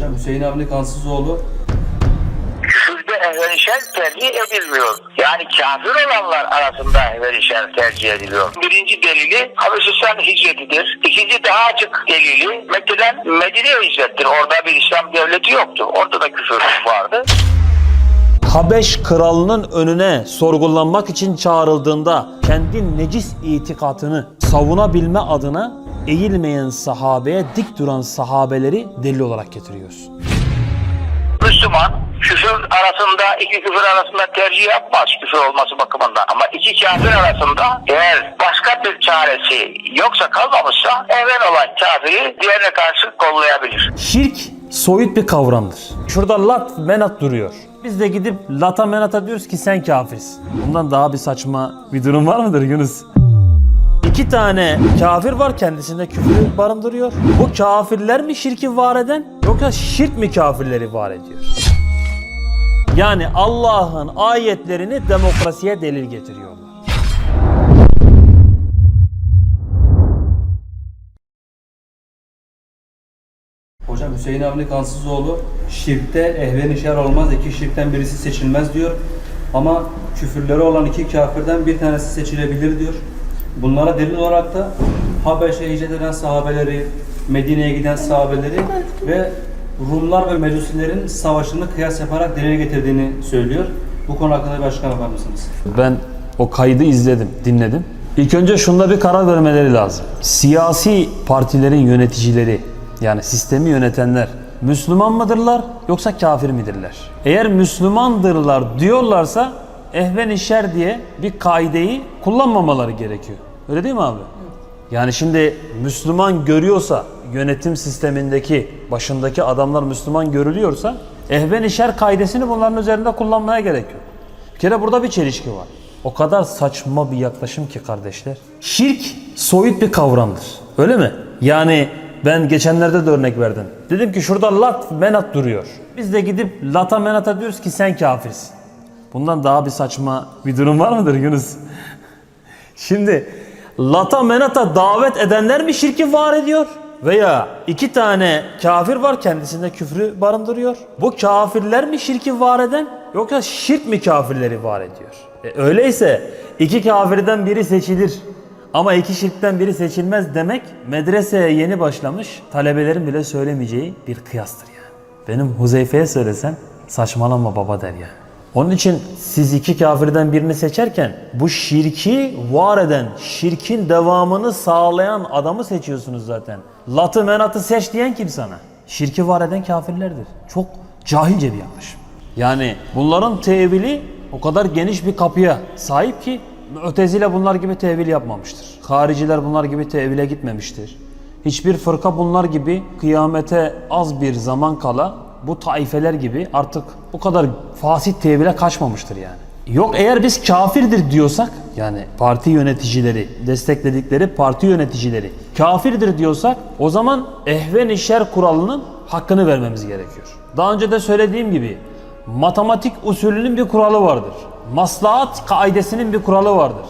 Hocam Hüseyin Avni Kansızoğlu küfürde ehvenişer tercih edilmiyor. Yani kafir olanlar arasında ehvenişer tercih ediliyor. Birinci delili Habeşistan hicretidir. İkinci daha açık delili Mekke'den Medine'ye hicrettir. Orada bir İslam devleti yoktu. Orada da küfür vardı. Habeş kralının önüne sorgulanmak için çağrıldığında kendi necis itikatını savunabilme adına eğilmeyen sahabeye dik duran sahabeleri delil olarak getiriyorsun. Müslüman küfür arasında iki küfür arasında tercih yapmaz küfür olması bakımından. Ama iki kafir arasında eğer başka bir çaresi yoksa kalmamışsa evvel olan kafiri diğerine karşı kollayabilir. Şirk soyut bir kavramdır. Şurada lat menat duruyor. Biz de gidip lata menata diyoruz ki sen kafirsin. Bundan daha bir saçma bir durum var mıdır Yunus? İki tane kafir var kendisinde küfrü barındırıyor. Bu kafirler mi şirki var eden yoksa şirk mi kafirleri var ediyor? Yani Allah'ın ayetlerini demokrasiye delil getiriyorlar. Hocam Hüseyin Avni Kansızoğlu şirkte ehven işer olmaz. iki şirkten birisi seçilmez diyor. Ama küfürleri olan iki kafirden bir tanesi seçilebilir diyor. Bunlara delil olarak da Habeş'e hicret eden sahabeleri, Medine'ye giden sahabeleri ve Rumlar ve Mecusilerin savaşını kıyas yaparak delil getirdiğini söylüyor. Bu konu hakkında bir açıklama yapar mısınız? Ben o kaydı izledim, dinledim. İlk önce şunda bir karar vermeleri lazım. Siyasi partilerin yöneticileri yani sistemi yönetenler Müslüman mıdırlar yoksa kafir midirler? Eğer Müslümandırlar diyorlarsa ehven şer diye bir kaideyi kullanmamaları gerekiyor. Öyle değil mi abi? Yani şimdi Müslüman görüyorsa yönetim sistemindeki başındaki adamlar Müslüman görülüyorsa ehven şer kaidesini bunların üzerinde kullanmaya gerek yok. Bir kere burada bir çelişki var. O kadar saçma bir yaklaşım ki kardeşler. Şirk soyut bir kavramdır. Öyle mi? Yani ben geçenlerde de örnek verdim. Dedim ki şurada lat menat duruyor. Biz de gidip lata menata diyoruz ki sen kafirsin. Bundan daha bir saçma bir durum var mıdır Yunus? Şimdi lata menata davet edenler mi şirki var ediyor? Veya iki tane kafir var kendisinde küfrü barındırıyor. Bu kafirler mi şirki var eden yoksa şirk mi kafirleri var ediyor? E, öyleyse iki kafirden biri seçilir ama iki şirkten biri seçilmez demek medreseye yeni başlamış talebelerin bile söylemeyeceği bir kıyastır yani. Benim Huzeyfe'ye söylesem saçmalama baba der yani. Onun için siz iki kafirden birini seçerken bu şirki var eden, şirkin devamını sağlayan adamı seçiyorsunuz zaten. Latı menatı seç diyen kim sana? Şirki var eden kafirlerdir. Çok cahilce bir yaklaşım. Yani bunların tevili o kadar geniş bir kapıya sahip ki Ötezile bunlar gibi tevil yapmamıştır. Hariciler bunlar gibi tevile gitmemiştir. Hiçbir fırka bunlar gibi kıyamete az bir zaman kala bu taifeler gibi artık bu kadar fasit tevhile kaçmamıştır yani. Yok eğer biz kafirdir diyorsak yani parti yöneticileri destekledikleri parti yöneticileri kafirdir diyorsak o zaman ehven şer kuralının hakkını vermemiz gerekiyor. Daha önce de söylediğim gibi matematik usulünün bir kuralı vardır. Maslahat kaidesinin bir kuralı vardır.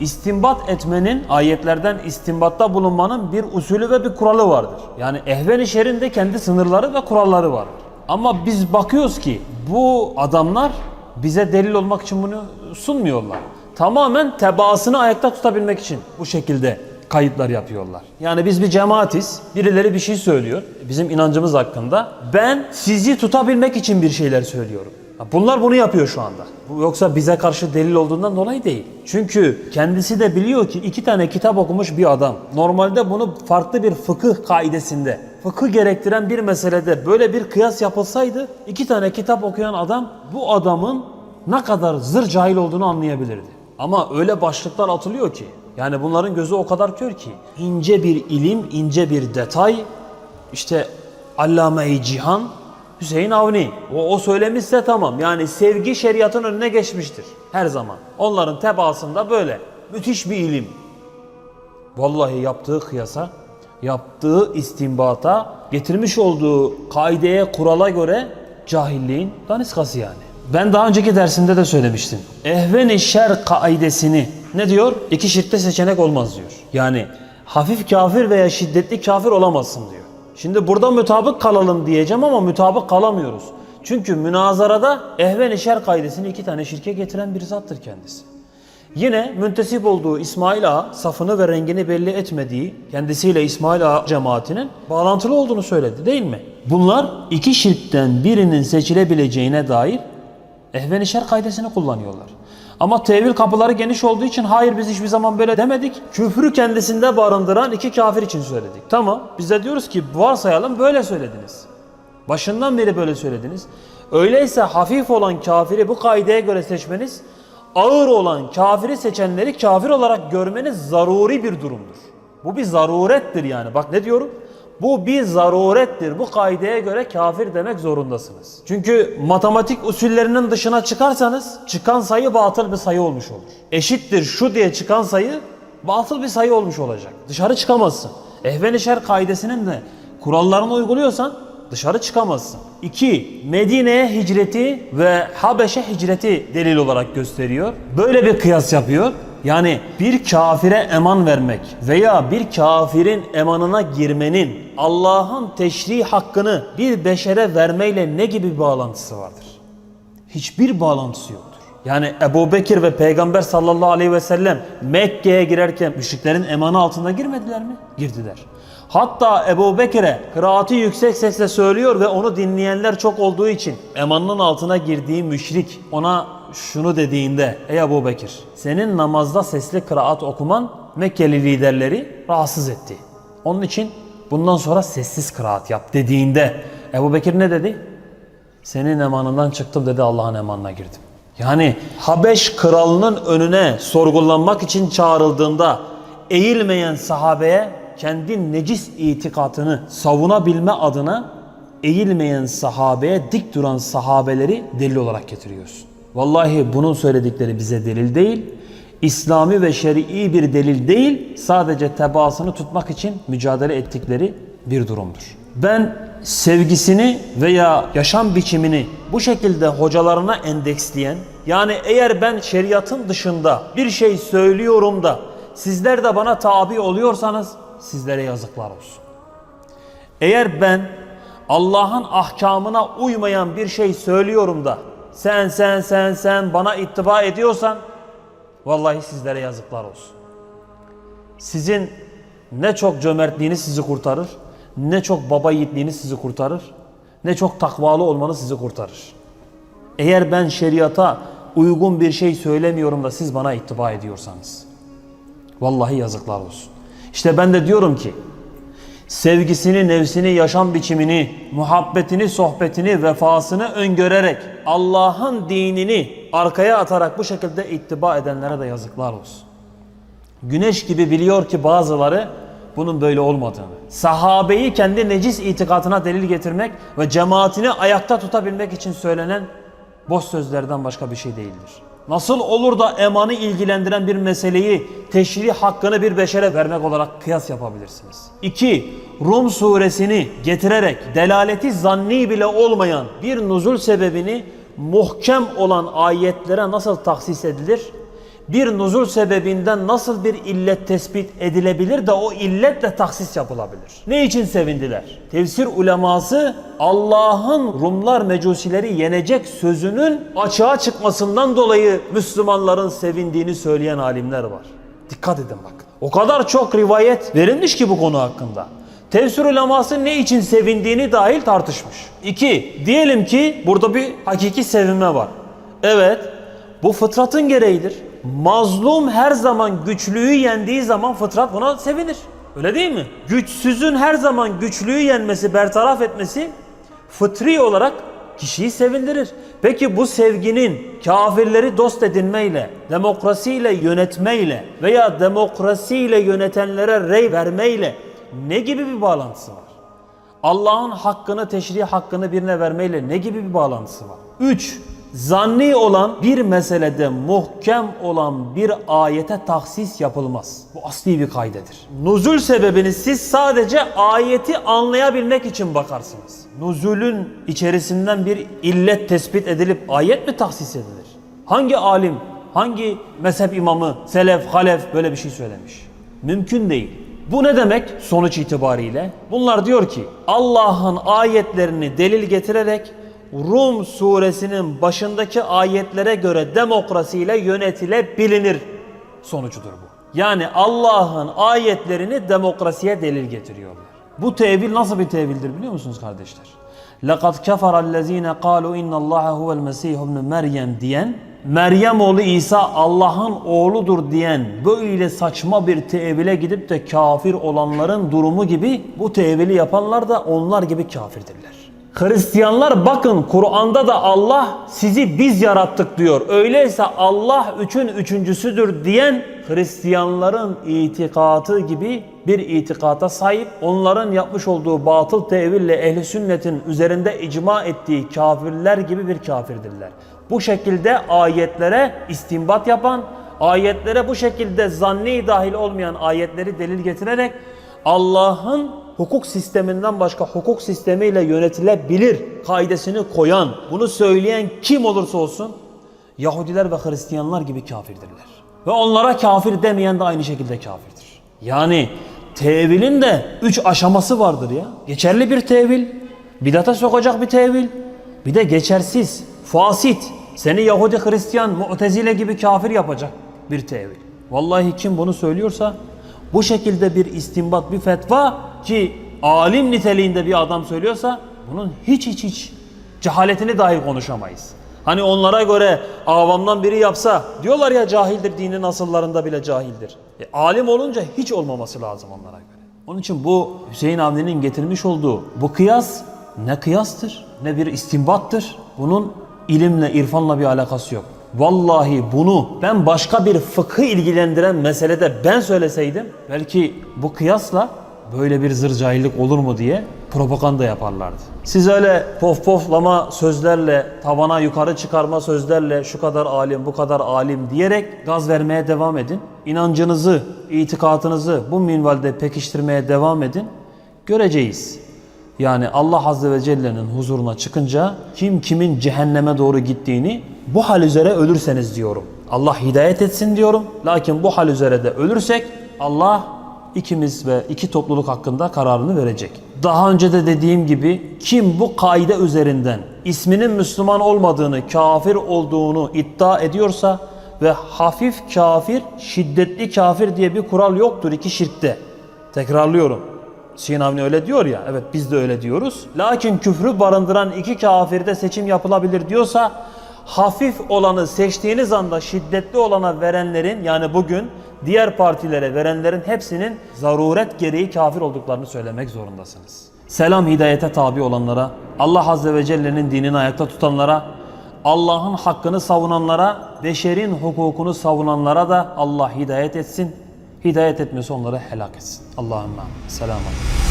İstinbat etmenin, ayetlerden istinbatta bulunmanın bir usulü ve bir kuralı vardır. Yani ehven-i şerin de kendi sınırları ve kuralları vardır. Ama biz bakıyoruz ki bu adamlar bize delil olmak için bunu sunmuyorlar. Tamamen tebaasını ayakta tutabilmek için bu şekilde kayıtlar yapıyorlar. Yani biz bir cemaatiz. Birileri bir şey söylüyor. Bizim inancımız hakkında. Ben sizi tutabilmek için bir şeyler söylüyorum. Bunlar bunu yapıyor şu anda. Yoksa bize karşı delil olduğundan dolayı değil. Çünkü kendisi de biliyor ki iki tane kitap okumuş bir adam. Normalde bunu farklı bir fıkıh kaidesinde, fıkıh gerektiren bir meselede böyle bir kıyas yapılsaydı iki tane kitap okuyan adam bu adamın ne kadar zır cahil olduğunu anlayabilirdi. Ama öyle başlıklar atılıyor ki yani bunların gözü o kadar kör ki ince bir ilim, ince bir detay işte Allame-i Cihan Hüseyin Avni. O, o söylemişse tamam. Yani sevgi şeriatın önüne geçmiştir. Her zaman. Onların tebaasında böyle. Müthiş bir ilim. Vallahi yaptığı kıyasa, yaptığı istimbata, getirmiş olduğu kaideye, kurala göre cahilliğin daniskası yani. Ben daha önceki dersimde de söylemiştim. Ehven-i şer kaidesini ne diyor? İki şirkte seçenek olmaz diyor. Yani hafif kafir veya şiddetli kafir olamazsın diyor. Şimdi burada mütabık kalalım diyeceğim ama mütabık kalamıyoruz. Çünkü münazarada ehven-i şer kaidesini iki tane şirke getiren bir zattır kendisi. Yine müntesip olduğu İsmail Ağa safını ve rengini belli etmediği kendisiyle İsmail Ağa cemaatinin bağlantılı olduğunu söyledi değil mi? Bunlar iki şirkten birinin seçilebileceğine dair ehven-i kaidesini kullanıyorlar. Ama tevil kapıları geniş olduğu için hayır biz hiçbir zaman böyle demedik. Küfrü kendisinde barındıran iki kafir için söyledik. Tamam biz de diyoruz ki varsayalım böyle söylediniz. Başından beri böyle söylediniz. Öyleyse hafif olan kafiri bu kaideye göre seçmeniz, ağır olan kafiri seçenleri kafir olarak görmeniz zaruri bir durumdur. Bu bir zarurettir yani. Bak ne diyorum? Bu bir zarurettir. Bu kaideye göre kafir demek zorundasınız. Çünkü matematik usullerinin dışına çıkarsanız çıkan sayı batıl bir sayı olmuş olur. Eşittir şu diye çıkan sayı batıl bir sayı olmuş olacak. Dışarı çıkamazsın. Ehven-i şer kaidesinin de kurallarını uyguluyorsan dışarı çıkamazsın. 2. Medine'ye hicreti ve Habeş'e hicreti delil olarak gösteriyor. Böyle bir kıyas yapıyor. Yani bir kafire eman vermek veya bir kafirin emanına girmenin Allah'ın teşri hakkını bir beşere vermeyle ne gibi bağlantısı vardır? Hiçbir bağlantısı yoktur. Yani Ebu Bekir ve Peygamber sallallahu aleyhi ve sellem Mekke'ye girerken müşriklerin emanı altında girmediler mi? Girdiler. Hatta Ebu Bekir'e kıraati yüksek sesle söylüyor ve onu dinleyenler çok olduğu için emanının altına girdiği müşrik ona şunu dediğinde Ey Ebu Bekir senin namazda sesli kıraat okuman Mekkeli liderleri rahatsız etti. Onun için bundan sonra sessiz kıraat yap dediğinde Ebu Bekir ne dedi? Senin emanından çıktım dedi Allah'ın emanına girdim. Yani Habeş kralının önüne sorgulanmak için çağrıldığında eğilmeyen sahabeye kendi necis itikatını savunabilme adına eğilmeyen sahabeye dik duran sahabeleri delil olarak getiriyorsun. Vallahi bunun söyledikleri bize delil değil, İslami ve şer'i bir delil değil, sadece tebaasını tutmak için mücadele ettikleri bir durumdur. Ben sevgisini veya yaşam biçimini bu şekilde hocalarına endeksleyen, yani eğer ben şeriatın dışında bir şey söylüyorum da sizler de bana tabi oluyorsanız sizlere yazıklar olsun. Eğer ben Allah'ın ahkamına uymayan bir şey söylüyorum da sen sen sen sen bana ittiba ediyorsan vallahi sizlere yazıklar olsun. Sizin ne çok cömertliğiniz sizi kurtarır, ne çok baba yiğitliğiniz sizi kurtarır, ne çok takvalı olmanız sizi kurtarır. Eğer ben şeriata uygun bir şey söylemiyorum da siz bana ittiba ediyorsanız. Vallahi yazıklar olsun. İşte ben de diyorum ki sevgisini, nefsini, yaşam biçimini, muhabbetini, sohbetini, vefasını öngörerek Allah'ın dinini arkaya atarak bu şekilde ittiba edenlere de yazıklar olsun. Güneş gibi biliyor ki bazıları bunun böyle olmadığını. Sahabeyi kendi necis itikatına delil getirmek ve cemaatini ayakta tutabilmek için söylenen boş sözlerden başka bir şey değildir. Nasıl olur da emanı ilgilendiren bir meseleyi teşrih hakkını bir beşere vermek olarak kıyas yapabilirsiniz? 2. Rum suresini getirerek delaleti zanni bile olmayan bir nuzul sebebini muhkem olan ayetlere nasıl taksis edilir? Bir nuzul sebebinden nasıl bir illet tespit edilebilir de o illetle taksis yapılabilir? Ne için sevindiler? Tefsir uleması Allah'ın Rumlar mecusileri yenecek sözünün açığa çıkmasından dolayı Müslümanların sevindiğini söyleyen alimler var. Dikkat edin bak. O kadar çok rivayet verilmiş ki bu konu hakkında. Tefsir uleması ne için sevindiğini dahil tartışmış. İki, diyelim ki burada bir hakiki sevinme var. Evet, bu fıtratın gereğidir. Mazlum her zaman güçlüyü yendiği zaman fıtrat buna sevinir. Öyle değil mi? Güçsüzün her zaman güçlüyü yenmesi, bertaraf etmesi fıtri olarak kişiyi sevindirir. Peki bu sevginin kafirleri dost edinmeyle, demokrasiyle yönetmeyle veya demokrasiyle yönetenlere rey vermeyle ne gibi bir bağlantısı var? Allah'ın hakkını, teşrih hakkını birine vermeyle ne gibi bir bağlantısı var? 3. Zanni olan bir meselede muhkem olan bir ayete tahsis yapılmaz. Bu asli bir kaydedir. Nuzul sebebini siz sadece ayeti anlayabilmek için bakarsınız. Nuzulün içerisinden bir illet tespit edilip ayet mi tahsis edilir? Hangi alim, hangi mezhep imamı, selef, halef böyle bir şey söylemiş? Mümkün değil. Bu ne demek sonuç itibariyle? Bunlar diyor ki Allah'ın ayetlerini delil getirerek Rum suresinin başındaki ayetlere göre demokrasiyle yönetilebilinir sonucudur bu. Yani Allah'ın ayetlerini demokrasiye delil getiriyorlar. Bu tevil nasıl bir tevildir biliyor musunuz kardeşler? لَقَدْ كَفَرَ الَّذ۪ينَ قَالُوا اِنَّ اللّٰهَ هُوَ الْمَس۪يهُ ibn Meryem diyen, Meryem oğlu İsa Allah'ın oğludur diyen böyle saçma bir tevile gidip de kafir olanların durumu gibi bu tevili yapanlar da onlar gibi kafirdirler. Hristiyanlar bakın Kur'an'da da Allah sizi biz yarattık diyor. Öyleyse Allah üçün üçüncüsüdür diyen Hristiyanların itikatı gibi bir itikata sahip onların yapmış olduğu batıl teville ehli sünnetin üzerinde icma ettiği kafirler gibi bir kafirdirler. Bu şekilde ayetlere istinbat yapan, ayetlere bu şekilde zanni dahil olmayan ayetleri delil getirerek Allah'ın hukuk sisteminden başka hukuk sistemiyle yönetilebilir kaidesini koyan, bunu söyleyen kim olursa olsun Yahudiler ve Hristiyanlar gibi kafirdirler. Ve onlara kafir demeyen de aynı şekilde kafirdir. Yani tevilin de üç aşaması vardır ya. Geçerli bir tevil, bidata sokacak bir tevil, bir de geçersiz, fasit, seni Yahudi, Hristiyan, Mu'tezile gibi kafir yapacak bir tevil. Vallahi kim bunu söylüyorsa bu şekilde bir istinbat, bir fetva ki alim niteliğinde bir adam söylüyorsa bunun hiç hiç hiç cehaletini dahi konuşamayız. Hani onlara göre avamdan biri yapsa diyorlar ya cahildir dinin asıllarında bile cahildir. E, alim olunca hiç olmaması lazım onlara göre. Onun için bu Hüseyin Avni'nin getirmiş olduğu bu kıyas ne kıyastır ne bir istinbattır. Bunun ilimle, irfanla bir alakası yok. Vallahi bunu ben başka bir fıkhı ilgilendiren meselede ben söyleseydim belki bu kıyasla böyle bir zır cahillik olur mu diye propaganda yaparlardı. Siz öyle pof poflama sözlerle, tavana yukarı çıkarma sözlerle şu kadar alim, bu kadar alim diyerek gaz vermeye devam edin. İnancınızı, itikatınızı bu minvalde pekiştirmeye devam edin. Göreceğiz. Yani Allah Azze ve Celle'nin huzuruna çıkınca kim kimin cehenneme doğru gittiğini bu hal üzere ölürseniz diyorum. Allah hidayet etsin diyorum. Lakin bu hal üzere de ölürsek Allah ikimiz ve iki topluluk hakkında kararını verecek. Daha önce de dediğim gibi kim bu kaide üzerinden isminin Müslüman olmadığını, kafir olduğunu iddia ediyorsa ve hafif kafir, şiddetli kafir diye bir kural yoktur iki şirkte. Tekrarlıyorum. Hüseyin Avni öyle diyor ya, evet biz de öyle diyoruz. Lakin küfrü barındıran iki kafirde seçim yapılabilir diyorsa, hafif olanı seçtiğiniz anda şiddetli olana verenlerin, yani bugün diğer partilere verenlerin hepsinin zaruret gereği kafir olduklarını söylemek zorundasınız. Selam hidayete tabi olanlara, Allah Azze ve Celle'nin dinini ayakta tutanlara, Allah'ın hakkını savunanlara, beşerin hukukunu savunanlara da Allah hidayet etsin. Hidayet etmiyorsa onları helak etsin. Allahümme selamun.